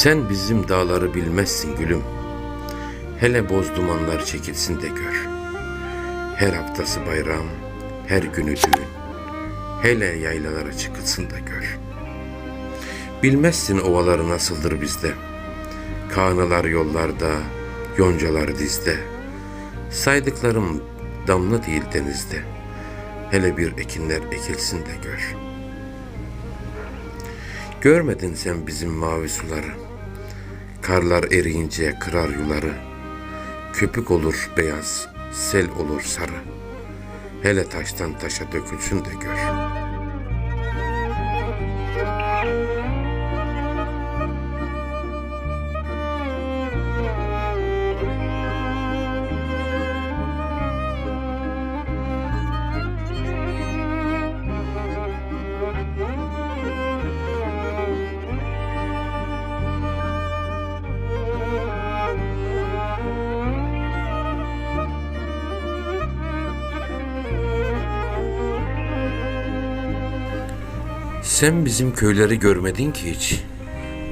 Sen bizim dağları bilmezsin gülüm. Hele boz dumanlar çekilsin de gör. Her haftası bayram, her günü düğün. Hele yaylalara çıkılsın da gör. Bilmezsin ovaları nasıldır bizde. Kağnılar yollarda, yoncalar dizde. Saydıklarım damla değil denizde. Hele bir ekinler ekilsin de gör. Görmedin sen bizim mavi suları. Karlar eriyince kırar yuları. Köpük olur beyaz, sel olur sarı. Hele taştan taşa dökülsün de gör. Sen bizim köyleri görmedin ki hiç.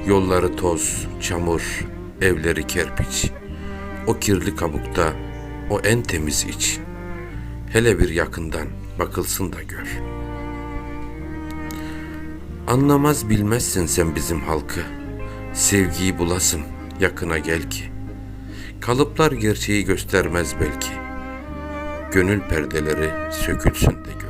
Yolları toz, çamur, evleri kerpiç. O kirli kabukta o en temiz iç. Hele bir yakından bakılsın da gör. Anlamaz bilmezsin sen bizim halkı. Sevgiyi bulasın, yakına gel ki. Kalıplar gerçeği göstermez belki. Gönül perdeleri sökülsün de gör.